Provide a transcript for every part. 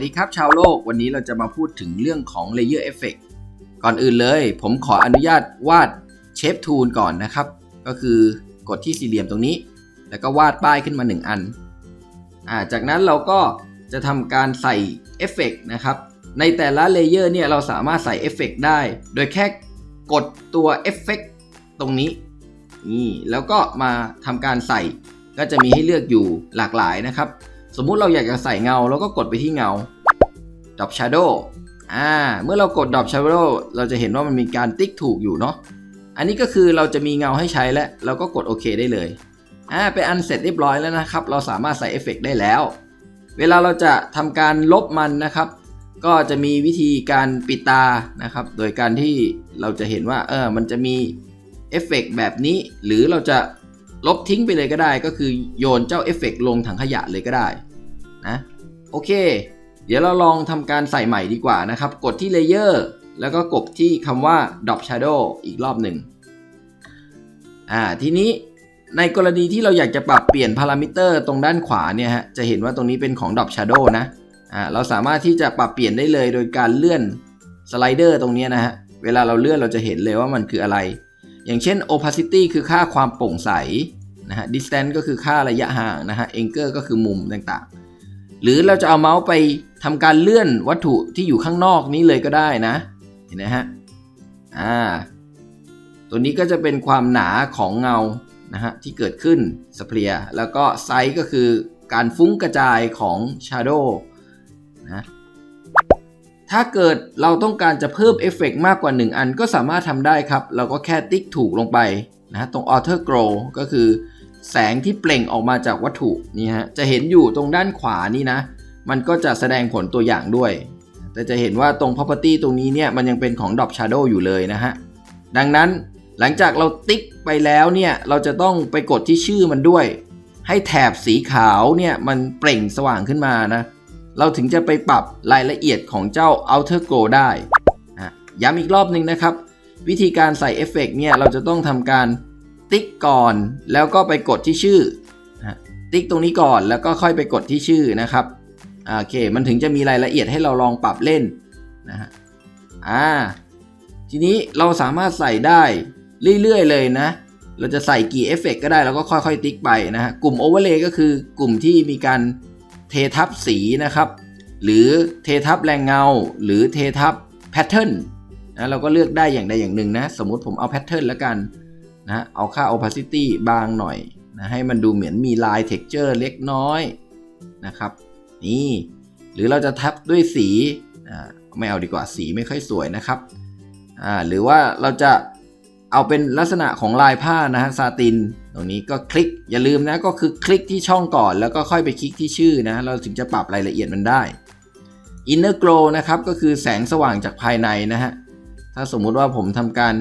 สวัสดีครับชาวโลกวันนี้เราจะมาพูดถึงเรื่องของ Layer Effect ก่อนอื่นเลย ผมขออนุญาตวาดเชฟทูลก่อนนะครับ ก็คือกดที่สี่เหลี่ยมตรงนี้ แล้วก็วาดป้ายขึ้นมา 1 อันอ่าจากนั้นเราก็จะทำการใส่เอฟเฟกนะครับ ในแต่ละเลเยอร์เนี่ยเราสามารถใส่เอฟเฟกได้ โดยแค่กดตัวเอฟเฟกตรงนี้นี่แล้วก็มาทำการใส่ก็จะมีให้เลือกอยู่หลากหลายนะครับ สมมุติเราอยากจะใส่เงาเราก็กดไปที่เงา Drop Shadow อ่า เมื่อเรากด Drop Shadow เราจะเห็นว่ามันมีการติ๊กถูกอยู่เนาะ อันนี้ก็คือเราจะมีเงาให้ใช้แล้วเราก็กดโอเคได้เลย อ่าเป็นอันเสร็จเรียบร้อยแล้วนะครับ เราสามารถใส่เอฟเฟกได้แล้ว เวลาเราจะทำการลบมันนะครับ ก็จะมีวิธีการปิดตานะครับ โดยการที่เราจะเห็นว่า เออ มันจะมีเอฟเฟกแบบนี้ หรือเราจะ ลบทิ้งไปเลยก็ได้ก็คือโยนเจ้าเอฟเฟกลงถังขยะเลยก็ได้นะโอเค เดี๋ยวเราลองทำการใส่ใหม่ดีกว่านะครับ กดที่ Layer แล้วก็กดที่คำว่า Drop Shadow อีกรอบหนึ่งอ่าทีนี้ในกรณีที่เราอยากจะปรับเปลี่ยนพารามิเตอร์ตรงด้านขวาเนี่ยฮะจะเห็นว่าตรงนี้เป็นของ Drop Shadow นะอ่าเราสามารถที่จะปรับเปลี่ยนได้เลยโดยการเลื่อนสไลเดอร์ตรงนี้นะฮะเวลาเราเลื่อนเราจะเห็นเลยว่ามันคืออะไร อย่างเช่น opacity คือค่าความโปร่งใสนะฮะ distance ก็คือค่าระยะห่างนะฮะ angle ก็คือมุมต่างๆ หรือเราจะเอาเมาส์ไปทำการเลื่อนวัตถุที่อยู่ข้างนอกนี้เลยก็ได้นะ เห็นไหมฮะ อ่า ตัวนี้ก็จะเป็นความหนาของเงานะฮะที่เกิดขึ้นสเปียแล้วก็ไซส์ก็คือการฟุ้งกระจายของ Shadow นะ ถ้าเกิดเราต้องการจะเพิ่มเอฟเฟกมากกว่า 1 อันก็สามารถทำได้ครับ เราก็แค่ติ๊กถูกลงไปนะตรง Author Glow ก็คือ แสงที่เปล่งออกมาจากวัตถุนี่ฮะจะเห็นอยู่ตรงด้านขวานี่นะ มันก็จะแสดงผลตัวอย่างด้วย แต่จะเห็นว่าตรง property ตรงนี้เนี่ยมันยังเป็นของ Drop Shadow อยู่เลยนะฮะ ดังนั้นหลังจากเราติ๊กไปแล้วเนี่ยเราจะต้องไปกดที่ชื่อมันด้วย ให้แถบสีขาวเนี่ยมันเปล่งสว่างขึ้นมานะ เราถึงจะไปปรับรายละเอียดของเจ้า Outer Glow ได้ ย้ำอีกรอบหนึ่งนะครับ วิธีการใส่เอฟเฟกเนี่ยเราจะต้องทำการติ๊กก่อน แล้วก็ไปกดที่ชื่อ ติ๊กตรงนี้ก่อนแล้วก็ค่อยไปกดที่ชื่อนะครับโอเค มันถึงจะมีรายละเอียดให้เราลองปรับเล่นนะฮะอ่าทีนี้เราสามารถใส่ได้เรื่อยๆเลยนะ เราจะใส่กี่เอฟเฟกก็ได้เราก็ค่อยๆ ติ๊กไปนะฮะ กลุ่ม Overlay ก็คือกลุ่มที่มีการ เททับสีนะครับ หรือเททับแรงเงา หรือเททับแพทเทิร์นนะเราก็เลือกได้อย่างใดอย่างหนึ่งนะ สมมติผมเอาแพทเทิร์นแล้วกันนะเอาค่า opacity บางหน่อยนะให้มันดูเหมือนมีลาย texture เล็กน้อยนะครับนี่หรือเราจะทับด้วยสีไม่เอาดีกว่าสีไม่ค่อยสวยนะครับอ่าหรือว่าเราจะเอาเป็นลักษณะของลายผ้านะฮะซาติน ตรงนี้ก็คลิกอย่าลืมนะก็คือคลิกที่ช่องก่อน แล้วก็ค่อยไปคลิกที่ชื่อนะ เราถึงจะปรับรายละเอียดมันได้ Inner Glow นะครับก็คือแสงสว่างจากภายในนะฮะถ้าสมมุติว่าผมทำการ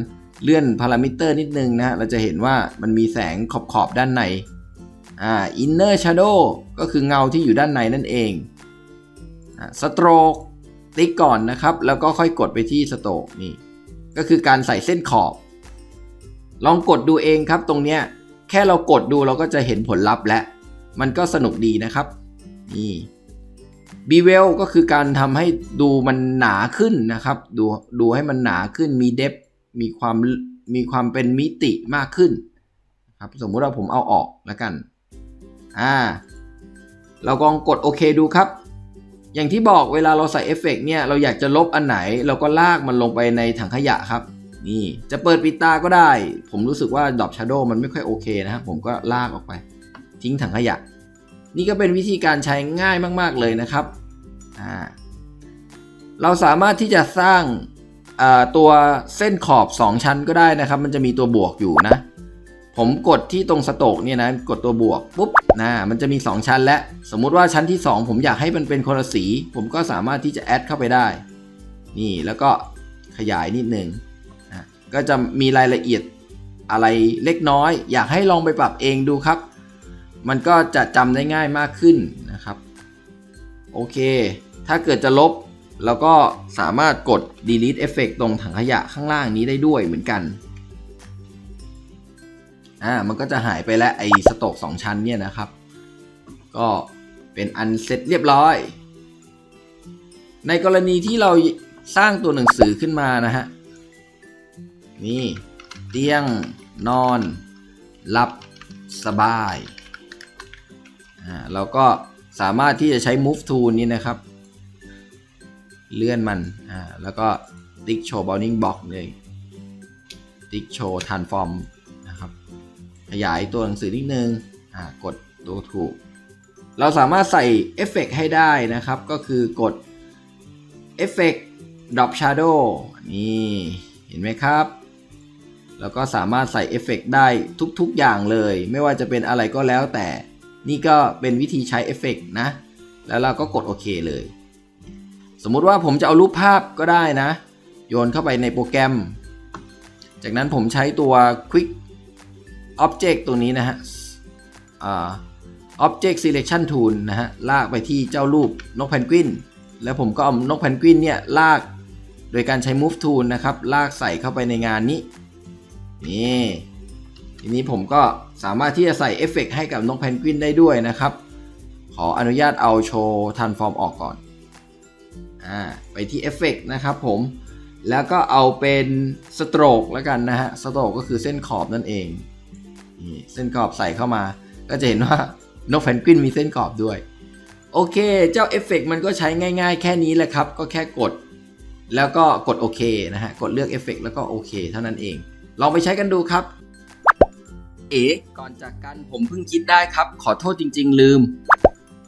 เลื่อนพารามิเตอร์นิดนึงนะฮะเราจะเห็นว่ามันมีแสงขอบขอบด้านในอ่า Inner Shadow ก็คือเงาที่อยู่ด้านในนั่นเองอ่า Stroke ติ๊กก่อนนะครับ แล้วก็ค่อยกดไปที่ Stroke นี่ก็คือการใส่เส้นขอบ ลองกดดูเองครับตรงเนี้ย แค่เรากดดูเราก็จะเห็นผลลัพธ์แล้วมันก็สนุกดีนะครับ นี่บีเวลก็คือการทำให้ดูมันหนาขึ้นนะครับ ดูดูให้มันหนาขึ้นมีเดฟมีความมีความเป็นมิติมากขึ้นครับสมมุติว่าผมเอาออกแล้วกันอ่าเราลองกดโอเคดูครับ อย่างที่บอกเวลาเราใส่เอฟเฟกเนี่ยเราอยากจะลบอันไหน เราก็ลากมันลงไปในถังขยะครับ นี่จะเปิดปิดตาก็ได้ ผมรู้สึกว่าด o อ Shadow มันไม่ค่อยโอเคนะครับผมก็ลากออกไป ทิ้งถังขยะ นี่ก็เป็นวิธีการใช้ง่ายมาก ๆ เลยนะครับอ่าเราสามารถที่จะสร้างตัวเส้นขอบ 2 ชั้นก็ได้นะครับ มันจะมีตัวบวกอยู่นะ ผมกดที่ตรงสโตกเนี่ยนะกดตัวบวกปุ๊บนะมันจะมี 2 ชั้นและ สมมุติว่าชั้นที่ 2 ผมอยากให้มันเป็นคนละสี ผมก็สามารถที่จะแอดเข้าไปได้ นี่แล้วก็ขยายนิดนึง ก็จะมีรายละเอียดอะไรเล็กน้อย อยากให้ลองไปปรับเองดูครับ มันก็จะจำได้ง่ายมากขึ้นนะครับ โอเค ถ้าเกิดจะลบแล้วก็สามารถกด delete effect ตรงถังขยะข้างล่างนี้ได้ด้วยเหมือนกัน อ่า มันก็จะหายไปแล้วไอ้สโตก2ชั้นเนี่ยนะครับ ก็เป็นอันเสร็จเรียบร้อย ในกรณีที่เราสร้างตัวหนังสือขึ้นมานะฮะ นี่เตียงนอนหลับสบายอ่าเราก็สามารถที่จะใช้ move tool นี้นะครับ เลื่อนมันอ่าแล้วก็ติ๊กโชว์ bounding box เลยติ๊กโชว์ transform นะครับขยายตัวหนังสือนิดนึงอ่ากดตัวถูก เราสามารถใส่เอฟเฟกให้ได้นะครับ ก็คือกดเอฟเฟก drop shadow นี่ เห็นไหมครับ แล้วก็สามารถใส่เอฟเฟกได้ทุกๆอย่างเลย ไม่ว่าจะเป็นอะไรก็แล้วแต่ นี่ก็เป็นวิธีใช้เอฟเฟกนะ แล้วเราก็กดโอเคเลย สมมุติว่าผมจะเอารูปภาพก็ได้นะ โยนเข้าไปในโปรแกรม จากนั้นผมใช้ตัว Quick Object ตัวนี้นะฮะ Object Selection Tool นะฮะ ลากไปที่เจ้ารูปนกเพนกวิน แล้วผมก็เอานกเพนกวินเนี่ยลากโดยการใช้ Move Tool นะครับ ลากใส่เข้าไปในงานนี้ นี่ทีนี้ผมก็สามารถที่จะใส่เอฟเฟกให้กับนกเพนกวินได้ด้วยนะครับ ขออนุญาตเอาโชว์ทันฟอร์มออกก่อนอ่าไปที่เอฟเฟกนะครับผมแล้วก็เอาเป็นสโตรกแล้วกันนะฮะสโตรกก็คือเส้นขอบนั่นเองนี่เส้นขอบใส่เข้ามา ก็จะเห็นว่านกเพนกวินมีเส้นขอบด้วย โอเค เจ้าเอฟเฟกมันก็ใช้ง่ายๆ แค่นี้แหละครับ ก็แค่กด แล้วก็กดโอเคนะฮะ กดเลือกเอฟเฟกแล้วก็โอเคเท่านั้นเอง ลองไปใช้กันดูครับ เอ๋ก่อนจากกันผมเพิ่งคิดได้ครับ ขอโทษจริง ๆ ลืม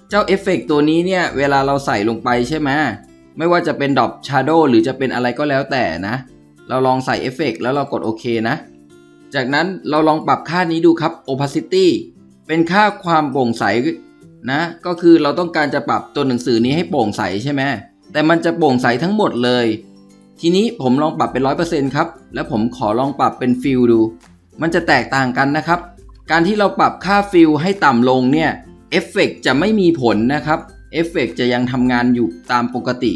เจ้าเอฟเฟกตัวนี้เนี่ยเวลาเราใส่ลงไปใช่ไหมไม่ว่าจะเป็นด o อ Shadow หรือจะเป็นอะไรก็แล้วแต่นะ เราลองใส่เอฟเฟกแล้วเรากดโอเคนะ จากนั้นเราลองปรับค่านี้ดูครับ opacity เป็นค่าความโปร่งใสนะ ก็คือเราต้องการจะปรับตัวหนังสือนี้ให้โปร่งใสใช่ไหมแต่มันจะโปร่งใสทั้งหมดเลย ทีนี้ผมลองปรับเป็น 100%ครับ แล้วผมขอลองปรับเป็นฟิลดู มันจะแตกต่างกันนะครับ การที่เราปรับค่าฟิลให้ต่ำลงเนี่ย เอฟเฟกจะไม่มีผลนะครับ เอฟเฟกจะยังทำงานอยู่ตามปกติ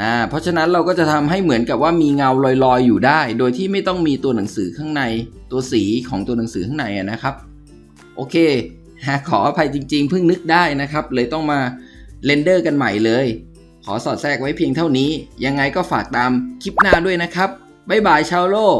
นะเพราะฉะนั้นเราก็จะทำให้เหมือนกับว่ามีเงาลอยๆอยู่ได้ โดยที่ไม่ต้องมีตัวหนังสือข้างใน ตัวสีของตัวหนังสือข้างในนะครับ โอเคขออภัยจริงๆ เพิ่งนึกได้นะครับ เลยต้องมาเรนเดอร์กันใหม่เลย ขอสอดแทรกไว้เพียงเท่านี้ ยังไงก็ฝากตามคลิปหน้าด้วยนะครับ บ๊ายบายชาวโลก